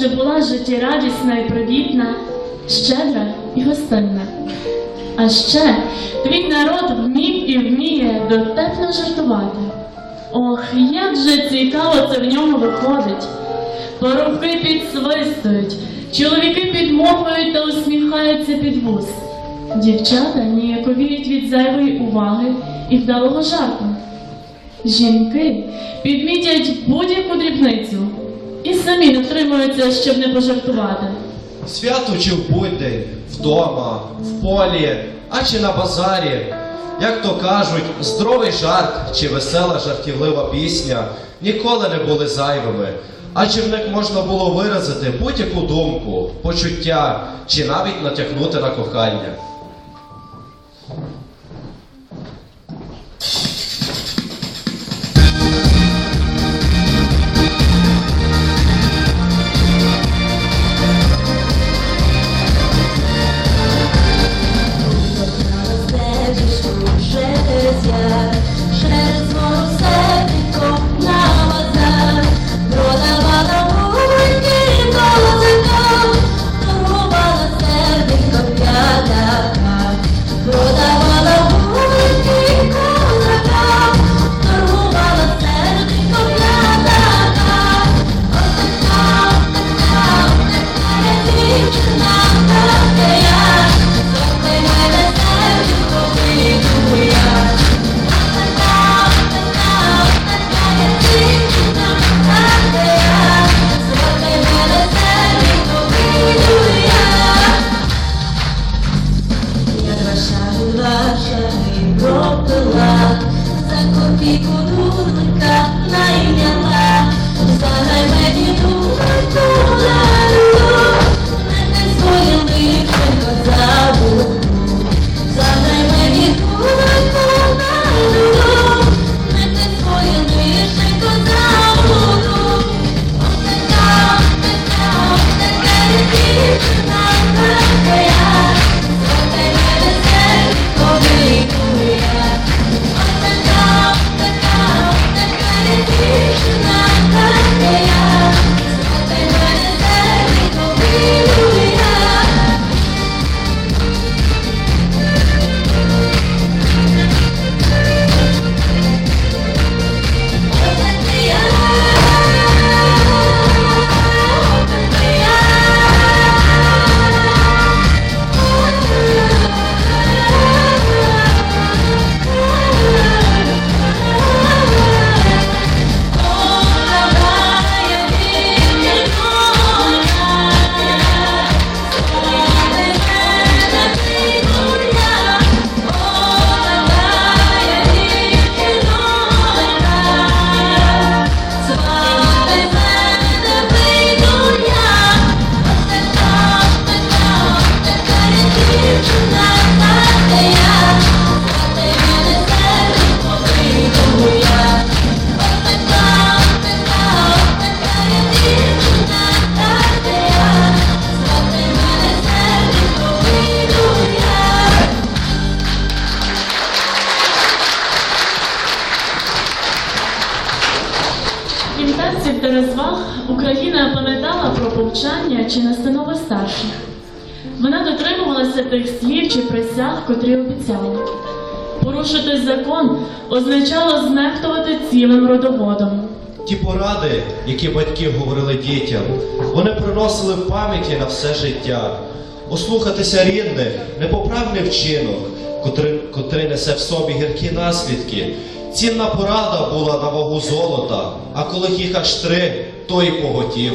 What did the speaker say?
завжди була життєрадісна і привітна, щедра і гостинна. А ще твій народ вмів і вміє дотепно жартувати. Ох, як же цікаво це в ньому виходить. Порубки підсвистують, чоловіки підмовують та усміхаються під вуз. Дівчата ніяковіють від зайвої уваги і вдалого жарту. Жінки підмітять будь-яку дрібницю самі не втримуються, щоб не пожартувати. Свято чи в будень, вдома, в полі, а чи на базарі. Як то кажуть, здоровий жарт чи весела жартівлива пісня ніколи не були зайвими, адже в них можна було виразити будь-яку думку, почуття чи навіть натякнути на кохання. Розваг Україна пам'ятала про повчання чи настанови старших. Вона дотримувалася тих слів чи присяг, котрі обіцяла. Порушити закон означало знехтувати цілим родоводом. Ті поради, які батьки говорили дітям, вони приносили пам'яті на все життя. Ослухатися рідних непоправний вчинок, котрий, котрий несе в собі гіркі наслідки. Цінна порада була на вагу золота, а коли їх аж три, то поготів.